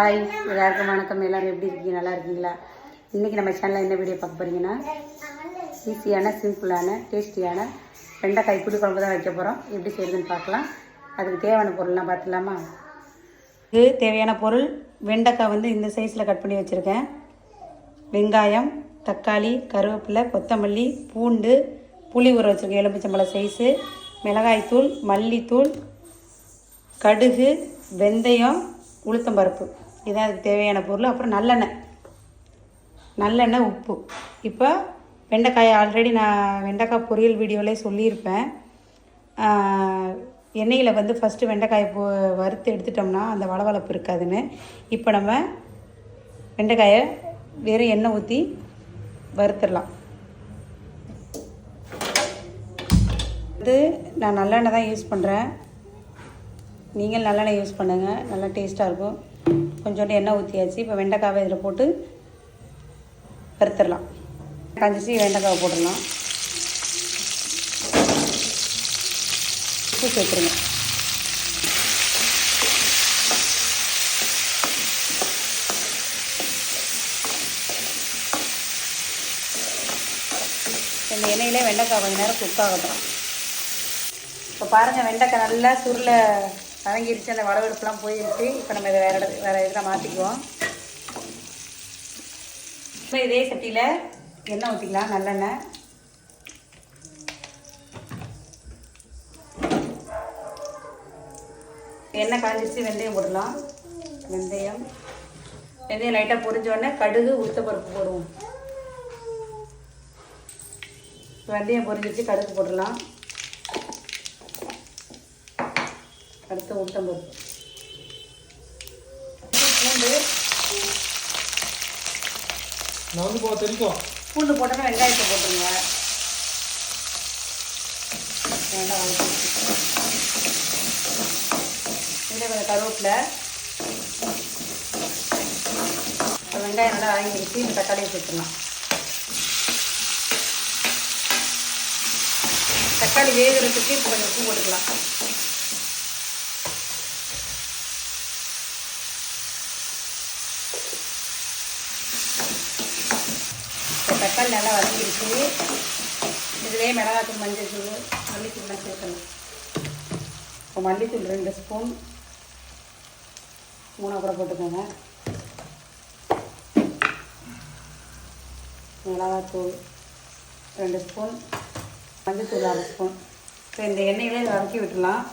Hi எல்லாருக்கும் வணக்கம். எல்லோரும் எப்படி இருக்கீங்க? நல்லா இருக்கீங்களா? இன்றைக்கி நம்ம சேனலில் என்ன வீடியோ பார்க்க போகிறீங்கன்னா ஈஸியான சிம்பிளான டேஸ்டியான வெண்டைக்காய் புளி குழம்பு தான் வைக்க போகிறோம் எப்படி செய்யுதுன்னு பார்க்கலாம். அதுக்கு தேவையான பொருள்லாம் பார்த்துலாமா இது தேவையான பொருள் வெண்டைக்காய் வந்து இந்த சைஸில் கட் பண்ணி வச்சுருக்கேன். வெங்காயம் தக்காளி கருவேப்பிலை கொத்தமல்லி பூண்டு புளி ஊற வச்சுருக்கேன். எலுமிச்சம்பழம் சைஸு மிளகாய்த்தூள் மல்லித்தூள் கடுகு வெந்தயம் உளுத்தம்பருப்பு இதுதான் அதுக்கு தேவையான பொருள். அப்புறம் நல்லெண்ணெய். நல்லெண்ணெய் உப்பு. இப்போ வெண்டைக்காய் ஆல்ரெடி நான் வெண்டைக்காய் பொரியல் வீடியோவிலே சொல்லியிருப்பேன். எண்ணெயில் வந்து ஃபஸ்ட்டு வெண்டைக்காயை போ வறுத்து எடுத்துட்டோம்னா அந்த வளவளப்பு இருக்காதுன்னு. இப்போ நம்ம வெண்டைக்காயை வெறும் எண்ணெய் ஊற்றி வறுத்துடலாம். வந்து நான் நல்லெண்ணெய் தான் யூஸ் பண்ணுறேன் நீங்கள் நல்லெண்ணெய் யூஸ் பண்ணுங்கள் நல்லா டேஸ்ட்டாக இருக்கும். கொஞ்சோண்டு எண்ணெய் ஊற்றியாச்சு இப்போ வெண்டைக்காவை இதில் போட்டு வறுத்துடலாம். காஞ்சிச்சு வெண்டைக்காவை போட்டுடலாம். உப்பு சேர்த்துருங்க இந்த எண்ணெயிலே வெண்டைக்காய் கொஞ்ச நேரம் குக் ஆகட்டும். இப்போ பாருங்கள் வெண்டைக்காய் நல்லா சுருளை வதங்கிருச்சு அந்த வடவெடுப்புலாம் போயிருச்சு இப்போ நம்ம இதை வேறு இட வேறு இதில் மாற்றிக்குவோம் இப்போ இதே சட்டியில் எண்ணெய் ஊற்றிக்கலாம் நல்லெண்ணெய். எண்ணெய் காஞ்சிச்சு வெந்தயம் போடலாம் வெந்தயம். வெந்தயம் லைட்டாக பொரிஞ்சோடனே கடுகு உளுத்தப்பருப்பு போடுவோம். வெந்தயம் பொரிஞ்சிச்சு கடுகு போடலாம் அடுத்து உளுத்தம்பருப்பு பூண்டு நான் வந்து தெரிக்கும். பூண்டு போட்டோன்னா வெங்காயத்தை போட்டுருங்க. வேண்டாம் இதில் கொஞ்சம் கருவேப்பிலை. வெங்காயம் நல்லா வதங்கிடுச்சு இந்த தக்காளியை சேர்த்துடலாம். தக்காளி வேகிறதுக்கு இப்போ கொஞ்சம் உப்பு போட்டுக்கலாம். தக்காளி நல்லா வதங்கிடுச்சு. இதுலேயே மிளகாத்தூள் மஞ்சள் தூள் மல்லித்தூள்லாம் சேர்க்கணும். இப்போ மல்லித்தூள் ரெண்டு ஸ்பூன். மூணாக கூட போட்டுக்கோங்க. மிளகாத்தூள் ரெண்டு ஸ்பூன். மஞ்சத்தூள் அரை ஸ்பூன். இப்போ இந்த எண்ணெயிலே இதை வதக்கி விட்டுலாம்